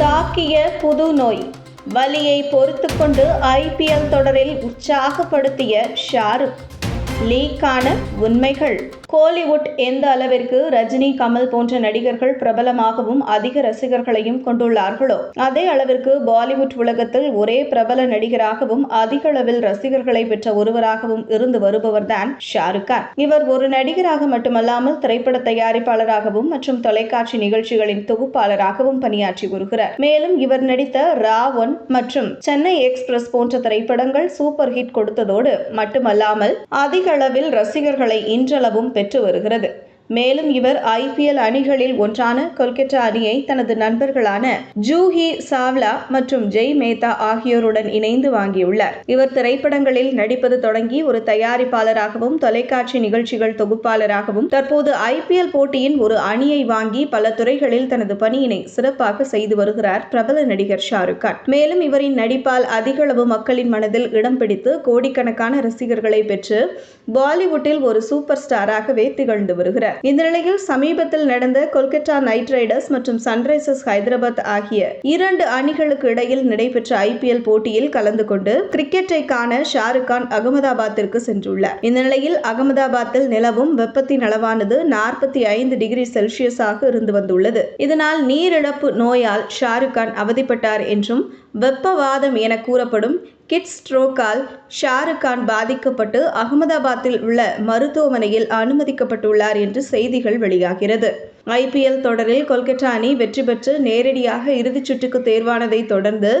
தாக்கிய புது நோய். வலியை பொறுத்துக்கொண்டு ஐபிஎல் தொடரில் உற்சாகப்படுத்திய ஷாருக். லீக்கான உண்மைகள். கோலிவுட் எந்த அளவிற்கு ரஜினி கமல் போன்ற நடிகர்கள் பிரபலமாகவும் அதிக ரசிகர்களையும் கொண்டுள்ளார்களோ அதே அளவிற்கு பாலிவுட் உலகத்தில் ஒரே பிரபல நடிகராகவும் அதிக அளவில் ரசிகர்களை பெற்ற ஒருவராகவும் இருந்து வருபவர்தான் ஷாருக் கான். இவர் ஒரு நடிகராக மட்டுமல்லாமல் திரைப்பட தயாரிப்பாளராகவும் மற்றும் தொலைக்காட்சி நிகழ்ச்சிகளின் தொகுப்பாளராகவும் பணியாற்றி வருகிறார். மேலும் இவர் நடித்த ராவன் மற்றும் சென்னை எக்ஸ்பிரஸ் போன்ற திரைப்படங்கள் சூப்பர் ஹிட் கொடுத்ததோடு மட்டுமல்லாமல் அதிக அளவில் ரசிகர்களை இன்றளவும் பெற்று வருகிறது. மேலும் இவர் ஐபிஎல் அணிகளில் ஒன்றான கொல்கத்தா அணியை தனது நண்பர்களான ஜூஹி சாவ்லா மற்றும் ஜெய் மேத்தா ஆகியோருடன் இணைந்து வாங்கியுள்ளார். இவர் திரைப்படங்களில் நடிப்பது தொடங்கி ஒரு தயாரிப்பாளராகவும் தொலைக்காட்சி நிகழ்ச்சிகள் தொகுப்பாளராகவும் தற்போது ஐபிஎல் போட்டியின் ஒரு அணியை வாங்கி பல துறைகளில் தனது பணியினை சிறப்பாக செய்து வருகிறார் பிரபல நடிகர் ஷாருக் கான். மேலும் இவரின் நடிப்பால் அதிகளவு மக்களின் மனதில் இடம் பிடித்து கோடிக்கணக்கான ரசிகர்களை பெற்று பாலிவுட்டில் ஒரு சூப்பர் ஸ்டாராகவே திகழ்ந்து வருகிறார். இந்த நிலையில் சமீபத்தில் நடந்த கொல்கத்தா நைட் ரைடர்ஸ் மற்றும் சன்ரைசர்ஸ் ஹைதராபாத் ஆகிய இரண்டு அணிகளுக்கு இடையில் நடைபெற்ற ஐபிஎல் போட்டியில் கலந்து கொண்டு கிரிக்கெட்டை காண ஷாருக் கான் அகமதாபாத்திற்கு சென்றுள்ளார். இந்த நிலையில் அகமதாபாத்தில் நிலவும் வெப்பத்தின் அளவானது நாற்பத்தி ஐந்து டிகிரி செல்சியஸாக இருந்து வந்துள்ளது. இதனால் நீரிழப்பு நோயால் ஷாருக் கான் அவதிப்பட்டார் என்றும் வெப்பவாதம் என கூறப்படும் கிட் ஸ்ட்ரோக்கால் ஷாருக் கான் பாதிக்கப்பட்டு அகமதாபாத்தில் உள்ள மருத்துவமனையில் அனுமதிக்கப்பட்டுள்ளார் என்று செய்திகள் வெளியாகிறது. ஐபிஎல் தொடரில் கொல்கத்தா அணி வெற்றி பெற்று நேரடியாக இறுதிச் சுற்றுக்கு தேர்வானதை தொடர்ந்து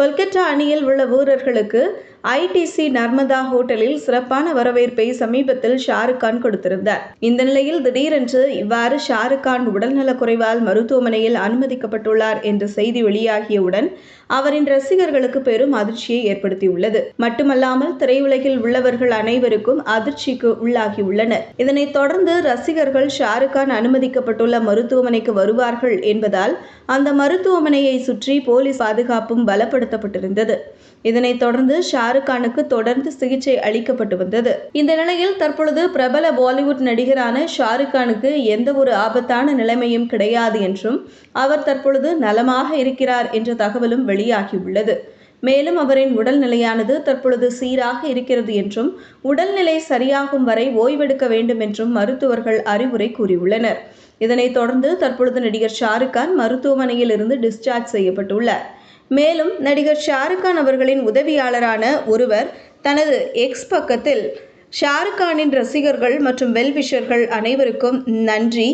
கொல்கத்தா அணியில் உள்ள வீரர்களுக்கு ஐடிசி நர்மதா ஹோட்டலில் சிறப்பான வரவேற்பை சமீபத்தில் ஷாருக் கான் கொடுத்திருந்தார். இந்த நிலையில் திடீரென்று இவ்வாறு ஷாருக் கான் உடல்நலக் குறைவால் மருத்துவமனையில் அனுமதிக்கப்பட்டுள்ளார் என்ற செய்தி வெளியாகியவுடன் அவரின் ரசிகர்களுக்கு பெரும் அதிர்ச்சியை ஏற்படுத்தியுள்ளது. மட்டுமல்லாமல் திரையுலகில் உள்ளவர்கள் அனைவருக்கும் அதிர்ச்சிக்கு உள்ளாகியுள்ளனர். இதனைத் தொடர்ந்து ரசிகர்கள் ஷாருக் கான் அனுமதிக்கப்பட்டுள்ள மருத்துவமனைக்கு வருவார்கள் என்பதால் அந்த மருத்துவமனையை சுற்றி போலீஸ் பாதுகாப்பும் பலப்படுத்தப்பட்டிருந்தது. இதனைத் தொடர்ந்து ஷாருக் கானுக்கு தொடர்ந்து சிகிச்சை அளிக்கப்பட்டு வந்தது. இந்த நிலையில் தற்பொழுது பிரபல பாலிவுட் நடிகரான ஷாருக் கானுக்கு எந்த ஒரு ஆபத்தான நிலைமையும் கிடையாது என்றும் அவர் தற்பொழுது நலமாக இருக்கிறார் என்ற தகவலும் வெளியாகியுள்ளது. மேலும் அவரின் உடல்நிலையானது தற்பொழுது சீராக இருக்கிறது என்றும் உடல்நிலை சரியாகும் வரை ஓய்வெடுக்க வேண்டும் என்றும் மருத்துவர்கள் அறிவுரை கூறியுள்ளனர். இதனைத் தொடர்ந்து தற்பொழுது நடிகர் ஷாருக் கான் மருத்துவமனையில் இருந்து டிஸ்சார்ஜ் செய்யப்பட்டுள்ளார். மேலும் நடிகர் ஷாருக் கான் அவர்களின் உதவியாளரான ஒருவர் தனது எக்ஸ் பக்கத்தில் ஷாருக் கானின் ரசிகர்கள் மற்றும் வெல்விஷர்கள் அனைவருக்கும் நன்றி.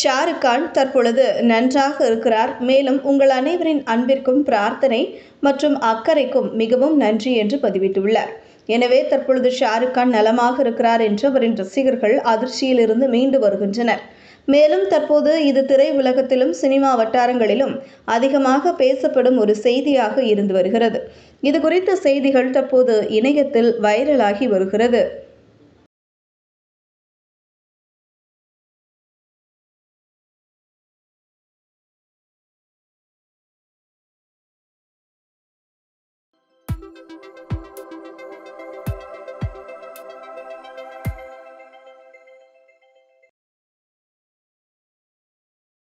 ஷாருக் கான் தற்பொழுது நன்றாக இருக்கிறார். மேலும் உங்கள் அனைவரின் அன்பிற்கும் பிரார்த்தனை மற்றும் அக்கறைக்கும் மிகவும் நன்றி என்று பதிவிட்டுள்ளார். எனவே தற்பொழுது ஷாருக் கான் நலமாக இருக்கிறார் என்று அவரின் ரசிகர்கள் அதிர்ச்சியிலிருந்து மீண்டு வருகின்றனர். மேலும் தற்போது இது திரை உலகத்திலும் சினிமா வட்டாரங்களிலும் அதிகமாக பேசப்படும் ஒரு செய்தியாக இருந்து வருகிறது. இது குறித்த செய்திகள் தற்போது இணையத்தில் வைரலாகி வருகிறது.